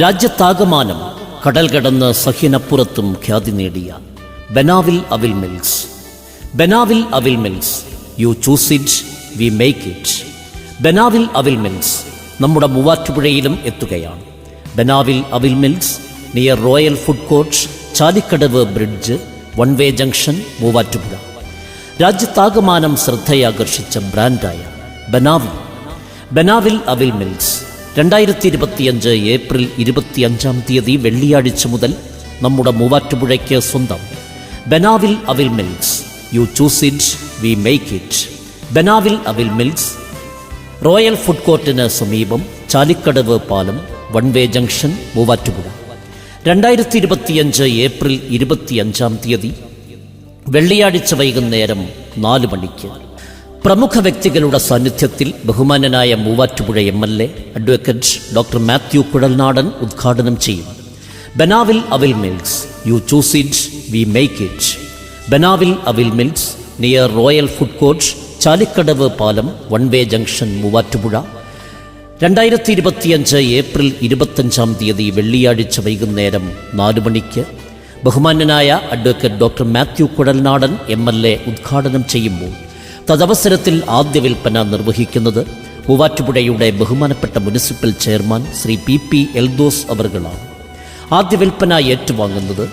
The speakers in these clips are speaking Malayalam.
രാജ്യത്താകമാനം കടൽ കടന്ന് സഹ്യനപ്പുറത്തും ഖ്യാതി നേടിയ ബനാവിൽ Avil mills Banavil Avil mills you choose it we make it Banavil Avil mills നമ്മുടെ മൂവാറ്റുപുഴയിലും എത്തുകയാണ്. Banavil Avil mills near royal food court Chalikkadavu bridge one way junction Muvattupuzha. രാജ്യത്താകമാനം ശ്രദ്ധയാകർഷിച്ച ബ്രാൻഡായ ബനാവിൽ ബനാവിൽ അവിൽ മിൽസ് രണ്ടായിരത്തി ഇരുപത്തിയഞ്ച് ഏപ്രിൽ ഇരുപത്തിയഞ്ചാം തീയതി വെള്ളിയാഴ്ച മുതൽ നമ്മുടെ മൂവാറ്റുപുഴയ്ക്ക് സ്വന്തം. Banavil Avil mills. You choose it we make it Banavil Avil mills. Royal food കോർട്ടിന് സമീപം ചാലിക്കടവ് പാലം വൺ വേ ജംഗ്ഷൻ മൂവാറ്റുപുഴ. രണ്ടായിരത്തി ഇരുപത്തിയഞ്ച് ഏപ്രിൽ ഇരുപത്തിയഞ്ചാം തീയതി വെള്ളിയാഴ്ച വൈകുന്നേരം നാല് മണിക്ക്. പ്രമുഖ വ്യക്തികളുടെ സാന്നിധ്യത്തിൽ ബഹുമാനനായ Muvattupuzha M L A advocate doctor Mathew Kuzhalnadan ഉദ്ഘാടനം ചെയ്യും. Banavil Avil mills you choose it we make it. Banavil Avil mills near royal food court Chalikkadavu പാലം വൺ വേ ജംഗ്ഷൻ മൂവാറ്റുപുഴ. രണ്ടായിരത്തി ഇരുപത്തിയഞ്ച് ഏപ്രിൽ ഇരുപത്തഞ്ചാം തീയതി വെള്ളിയാഴ്ച വൈകുന്നേരം നാലു മണിക്ക് ബഹുമാനനായ advocate doctor Mathew Kuzhalnadan M L A ഉദ്ഘാടനം ചെയ്യുമ്പോൾ തദവസരത്തിൽ ആദ്യ വിൽപ്പന നിർവഹിക്കുന്നത് മൂവാറ്റുപുഴയുടെ ബഹുമാനപ്പെട്ട municipal chairman Shri P P Eldhose അവർകളാണ്. ആദ്യ വിൽപ്പന ഏറ്റുവാങ്ങുന്നത്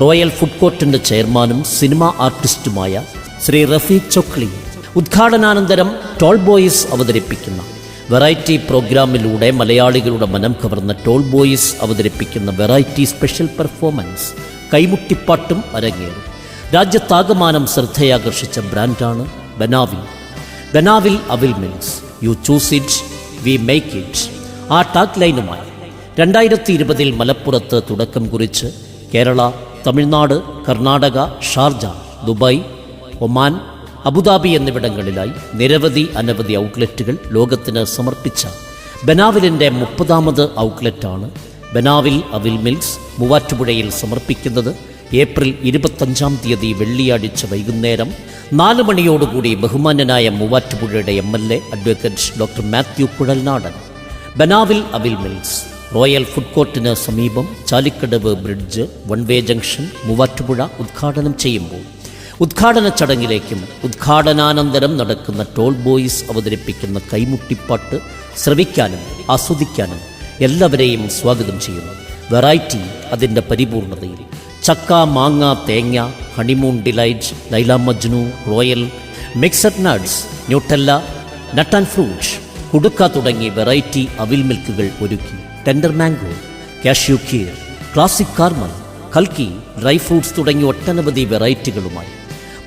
റോയൽ ഫുഡ് കോർട്ടിന്റെ ചെയർമാനും സിനിമാ ആർട്ടിസ്റ്റുമായ ശ്രീ റഫീഖ് ചൊക്ലി ഉദ്ഘാടനാനന്തരം ടോൾ ബോയ്സ് അവതരിപ്പിക്കുന്ന വെറൈറ്റി പ്രോഗ്രാമിലൂടെ മലയാളികളുടെ മനം കവർന്ന ടോൾ ബോയ്സ് അവതരിപ്പിക്കുന്ന വെറൈറ്റി സ്പെഷ്യൽ പെർഫോമൻസ് കൈമുട്ടിപ്പാട്ടും അരങ്ങേറും. രാജ്യത്താകമാനം ശ്രദ്ധയാകർഷിച്ച ബ്രാൻഡാണ് Banavil Banavil Avil means you choose it we make it ആ ടാഗ് ലൈനുമായി രണ്ടായിരത്തി ഇരുപതിൽ മലപ്പുറത്ത് തുടക്കം കുറിച്ച് Kerala Tamil Nadu Karnataka Sharjah Dubai Oman Abu Dhabi എന്നിവിടങ്ങളിലായി നിരവധി അനവധി ഔട്ട്ലെറ്റുകൾ ലോകത്തിന് സമർപ്പിച്ച ബനാവിലിന്റെ മുപ്പതാമത് ഔട്ട്ലെറ്റാണ് ബനാവിൽ അവിൽ മിൽസ് മൂവാറ്റുപുഴയിൽ സമർപ്പിക്കുന്നത്. ഏപ്രിൽ ഇരുപത്തഞ്ചാം തീയതി വെള്ളിയാഴ്ച വൈകുന്നേരം നാല് മണിയോടുകൂടി ബഹുമാനനായ മൂവാറ്റുപുഴയുടെ M L A advocate doctor Mathew Kuzhalnadan. Banavil Avil mills royal food കോർട്ടിന് സമീപം Chalikkadavu bridge one way junction Muvattupuzha ഉദ്ഘാടനം ചെയ്യുമ്പോൾ. ഉദ്ഘാടന ചടങ്ങിലേക്കും ഉദ്ഘാടനാനന്തരം നടക്കുന്ന ടോൾ ബോയ്സ് അവതരിപ്പിക്കുന്ന കൈമുട്ടിപ്പാട്ട് ശ്രവിക്കാനും ആസ്വദിക്കാനും എല്ലാവരെയും സ്വാഗതം ചെയ്യുന്നു. വെറൈറ്റി അതിന്റെ പരിപൂർണതയിൽ. ചക്ക മാങ്ങ തേങ്ങ honeymoon delight Laila Majnu royal mixed nuts Nutella nut and fruits കുടുക്ക തുടങ്ങി വെറൈറ്റി അവിൽ മിൽക്കുകൾ ഒരുക്കി. Tender mango cashew kheer classic caramel കൽക്കി ഡ്രൈ ഫ്രൂട്ട്സ് തുടങ്ങി ഒട്ടനവധി വെറൈറ്റികളുമായി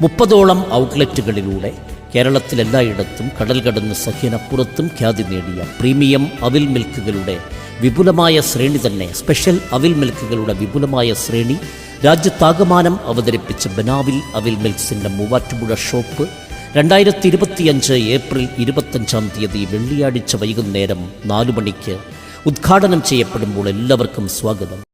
മുപ്പതോളം ഔട്ട്ലെറ്റുകളിലൂടെ കേരളത്തിലെല്ലായിടത്തും കടൽ കടന്ന് സഹ്യനപ്പുറത്തും ഖ്യാതി നേടിയ പ്രീമിയം അവിൽ മിൽക്കുകളുടെ വിപുലമായ ശ്രേണി തന്നെ. സ്പെഷ്യൽ അവിൽ മിൽക്കുകളുടെ വിപുലമായ ശ്രേണി രാജ്യത്താകമാനം അവതരിപ്പിച്ച ബനാവിൽ അവിൽ മിൽക്സിന്റെ മൂവാറ്റുപുഴ ഷോപ്പ് രണ്ടായിരത്തി ഇരുപത്തിയഞ്ച് ഏപ്രിൽ ഇരുപത്തഞ്ചാം തീയതി വെള്ളിയാഴ്ച വൈകുന്നേരം നാലു മണിക്ക് ഉദ്ഘാടനം ചെയ്യപ്പെടുമ്പോൾ എല്ലാവർക്കും സ്വാഗതം.